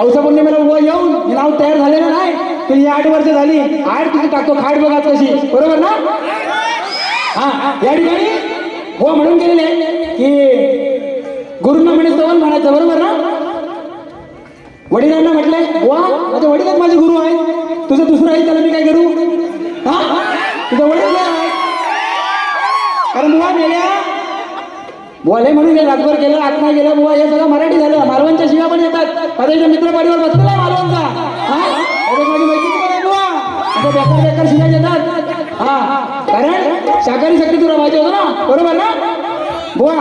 औसा पौर्णिमेला उभं येऊन हे नाव तयार झालेलं नाही तुझी आठ वर्ष झाली. आठ तुझी टाकतो खाट बघा कशी बरोबर ना? हा या ठिकाणी हो म्हणून गेलेले की गुरुंना म्हणे सवन म्हणायचं बरोबर ना? वडिलांना म्हटलंय वा माझ्या वडीलच माझे गुरु आहेत. तुझं दुसरं आहे त्याला मी काय करू? हा? तुझं वडील आहे? कारण बुवा गेल्या बुवा म्हणून गेलं रातभर गेलं आत्मा गेला बुवा हे सगळं मराठी झालं मालवणच्या अरे मित्र परिवार बसलेला आहे मालवणचा. अरे माझी मैत्री आता बेकार बेकार शिव्या हा. कारण शाकाहारी शक्ती तुला माहिती होतं ना? बरोबर ना? बुवा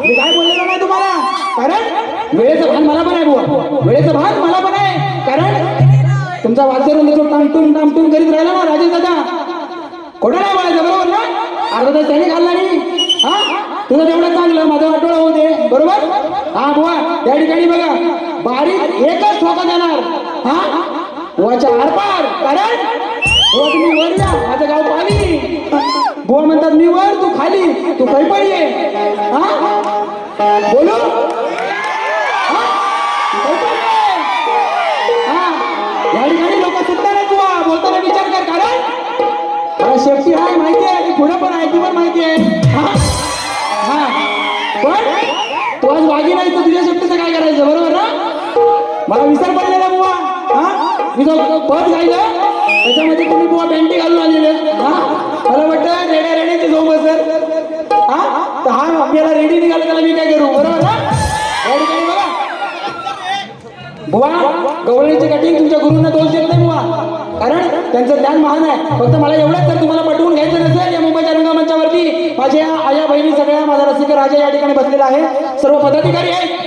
मी काय बोललेलो नाही तुम्हाला? कारण वेळेचं भान मला पण आहे बुवा. वेळेचं भान मला पण आहे. कारण तुमचा वाचरून तो टामटूम टामटूम करीत राहिला ना राजेश दादा. खोटं नाही बोलायचं बरोबर ना? अर्धा तास त्याने खाल्ला नाही. हा? तुझं तेवढं चांगलं माझं वाटोळं होते बरोबर? हा बुवा त्या ठिकाणी बघा. बारीक एकच ठोका देणार. हा? बुवाच्या आरपार. कारण हो तुम्ही वर या. माझं गाव पाणी. बुवा म्हणतात मी वर तू खाली. तू कैपळ ये हा? बोल मला विसर पडलेला बुवा. हा? मी जो पद गायलं त्याच्यामध्ये तुम्ही बुवा बँटी घालून आलेले हा? मला वाटतं रेड्या रेड्याची झोप सर हा? तर हा आपल्याला रेडी निघाला त्याला मी काय करू? बरोबर ना? बघा. बुवा गवळणीची कटिंग तुमच्या गुरुंना दोष देत नाही बुवा. कारण त्यांचं ज्ञान महान आहे. फक्त मला एवढंच तर तुम्हाला पटवून घ्यायचं नसेल या मुंबईच्या रंगमंचावरती. माझ्या आया बहिणी सगळ्या माझा रसिक राजा या ठिकाणी बसलेला आहे. सर्व पदाधिकारी आहेत.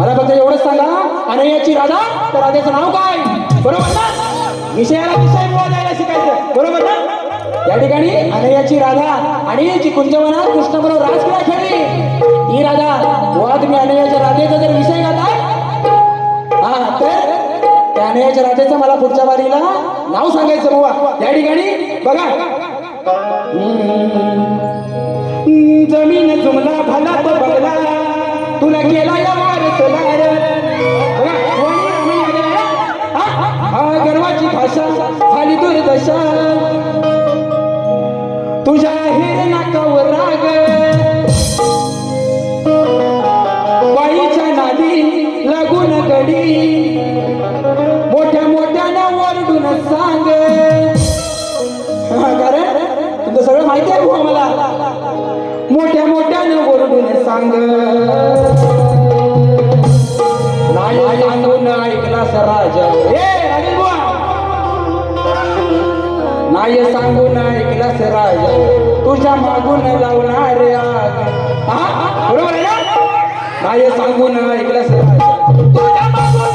मला फक्त एवढंच सांगा अनयाची राधा तर राधेचं नाव काय? बरोबर ना? विषयाला विषय बोलायला शिकायचं. बरोबर ना? या ठिकाणी अनयाची राधा आणि जी कुंजवना कृष्ण बरोबर राजक्रीडा खेळली. ही राधा बुवा तुम्ही अनयाच्या राधेचा जर विषय घाला हा तर त्या अनयाच्या राधेचं मला पुढच्या वारीला नाव सांगायचं बुवा. या ठिकाणी बघा. जमीन जुमला भला तो बघला. तुला केला या वारसदार बघा, हा? गर्वाची भाषा झाली दुर्दशा. तुझ्या हिर नाकावर राग. बाईच्या नादी लागून गडी. मोठ्या मोठ्यानं ओरडून सांग. कारण तुमचं सगळं माहिती आहे मला मोठ्या मोठ्यानं ओरडून सांग. नाही सांगून ऐकलास राज तुझ्या मागून लावणार आग. हा? बरोबर आहे ना? सांगून ऐकलास राज तुझ्या मागून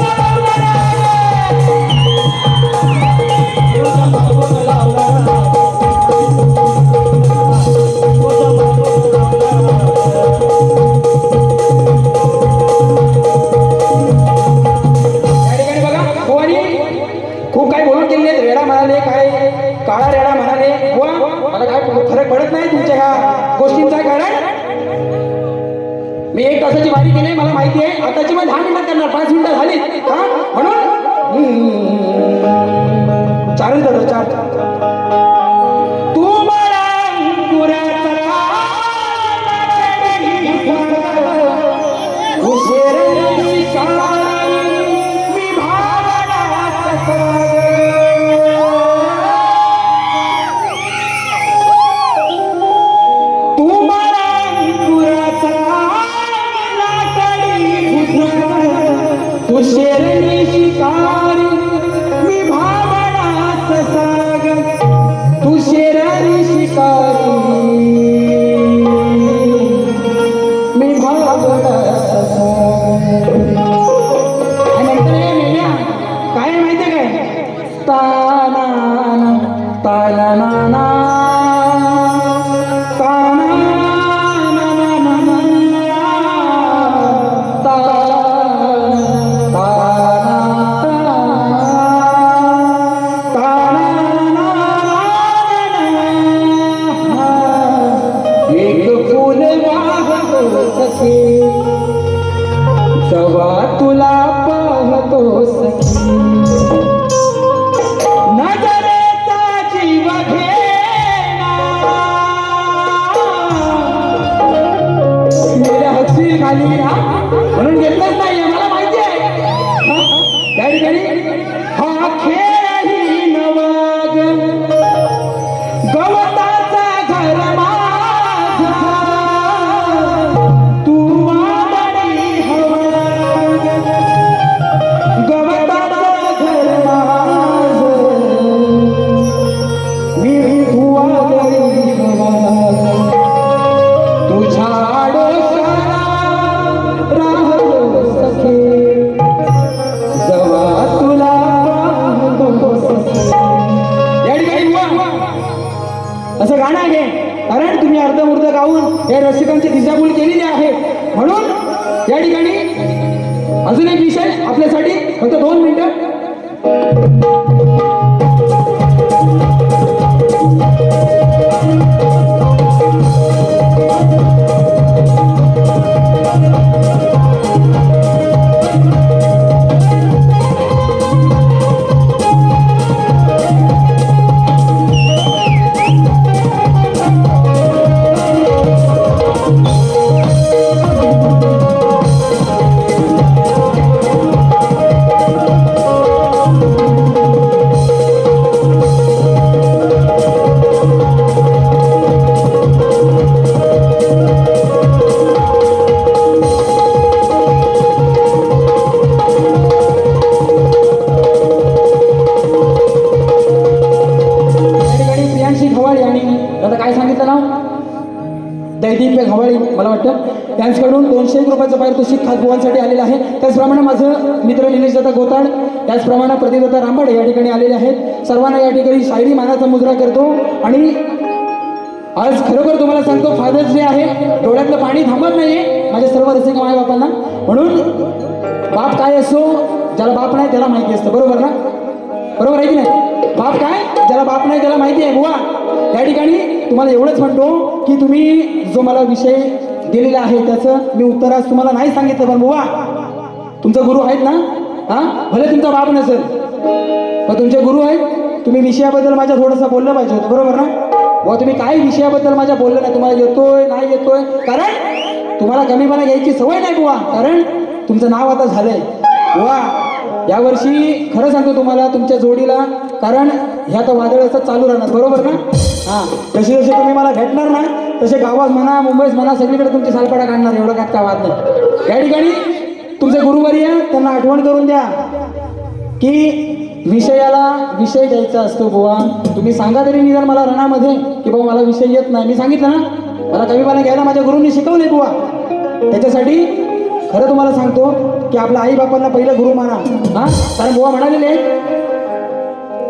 आहे. म्हणाले मला काय फरक पडत नाही तुमच्या ह्या गोष्टींचा कारण? मी एक तासाची वारी केली मला माहिती आहे आताची मग दहा मिनिटात करणार पाच मिनिटं झाली. हा म्हणून? चालेल दादा चार लाकडी शिकारी मी भावनाच साग तू शेरणी शिकारी मी साग काय आहे काय? ता Alerta y आहे. कारण तुम्ही अर्धमुर्ध गाऊन या रसिकांची दिशाभूल केलेली आहे. म्हणून या ठिकाणी अजून एक विषय आपल्यासाठी फक्त दोन मिनिटं. मला वाटतं. त्यांच्याकडून दोनशे एक रुपयाचं पारितोषिक खासगुवांसाठी आलेलं आहे. त्याचप्रमाणे माझं मित्र निलेश गोताड त्याचप्रमाणे प्रतिदत्ता रांबाडे या ठिकाणी आलेले आहेत. सर्वांना या ठिकाणी शायरी मानाचा मुजरा करतो. आणि आज खरोखर तुम्हाला सांगतो फादर्स डे आहे डोळ्यातलं पाणी थांबत नाहीये माझ्या सर्व रसिक माय बापांना. म्हणून बाप काय असो ज्याला बाप नाही त्याला माहिती असतं. बरोबर ना? बरोबर आहे की नाही? बाप काय? ज्याला बाप नाही त्याला माहिती आहे बुवा. या ठिकाणी तुम्हाला एवढंच म्हणतो की तुम्ही जो मला विषय दिलेला आहे त्याचं मी उत्तर आज तुम्हाला नाही सांगितलं पण बुवा तुमचा गुरु आहेत ना? हा? भले तुमचा बाप नसेल पण तुमचे गुरु आहेत. तुम्ही विषयाबद्दल माझ्या थोडंसं बोललं पाहिजे होतं बरोबर ना? बुवा तुम्ही काही विषयाबद्दल माझ्या बोललं नाही तुम्हाला येतोय नाही येतोय. कारण तुम्हाला कमीपणा घ्यायची सवय नाही बुवा. कारण तुमचं नाव आता झालंय. बुवा यावर्षी खरं सांगतो तुम्हाला तुमच्या जोडीला कारण ह्या तर वादळाचं चालू राहणार बरोबर ना? हां. जसे जसे तुम्ही मला भेटणार ना तसे गावात म्हणा मुंबईत म्हणा सगळीकडे तुमची सालपाडा काढणार एवढं काय काय वाद नाही. या ठिकाणी तुमचे गुरुवर्य त्यांना आठवण करून द्या की विषयाला विषय द्यायचा असतो बुवा. तुम्ही सांगा तरी निदान मला रणामध्ये की बाबा मला विषय येत नाही. मी सांगितलं ना मला कवीपाला घ्यायला माझ्या गुरुंनी शिकवले बुवा. त्याच्यासाठी खरं तुम्हाला सांगतो की आपल्या आई बापांना पहिलं गुरु माना. हा? कारण बुवा म्हणालेले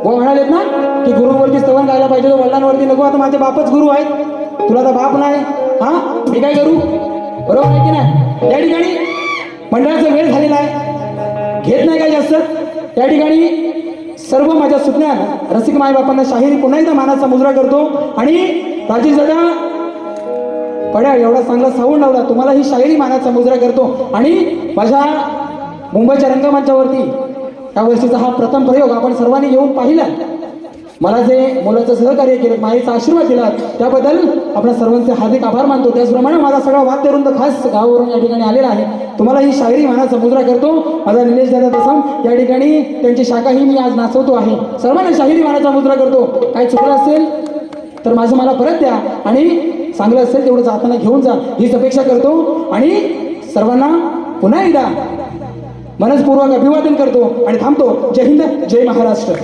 आहेत म्हणालेत ना की गुरुवरती स्तवन गायला पाहिजे तो वडिलांवरती नको आता माझे बापच गुरु आहेत. तुला तर बाप नाही. हा? मी काय करू? बरोबर आहे की नाही? त्या ठिकाणी मंडळाचा वेळ झालेला आहे. घेत नाही काय जास्त? त्या ठिकाणी सर्व माझ्या सुटण्यात रसिक मायबापांना शाहिरी पुन्हा एकदा मानाचा मुजरा करतो. आणि राजेश दादा पड्या एवढा चांगला साऊंड लावला. तुम्हाला ही शाहिरी मानाचा मुजरा करतो. आणि माझ्या मुंबईच्या रंगमंचावरती त्यावेळेसचा हा प्रथम प्रयोग आपण सर्वांनी येऊन पाहिला. मला जे मुलाचं सहकार्य केलं माईचा आशीर्वाद दिला त्याबद्दल आपण सर्वांचे हार्दिक आभार मानतो. त्याचप्रमाणे माझा सगळा वाद्यवृंद खास गावावरून या ठिकाणी आलेला आहे. तुम्हाला ही शायरी मानाचा मुद्रा करतो. माझा निलेश दादा तसं या ठिकाणी त्यांची शाखाही मी आज नाचवतो आहे. सर्वांना शाहिरी मानाचा मुद्रा करतो. काय चुकलं असेल तर माझं मला परत द्या आणि चांगलं असेल तेवढं जाताना घेऊन जा. हीच अपेक्षा करतो. आणि सर्वांना पुन्हा एकदा मनसपूर्वक अभिवादन करतो आणि थांबतो. जय हिंद जय महाराष्ट्र.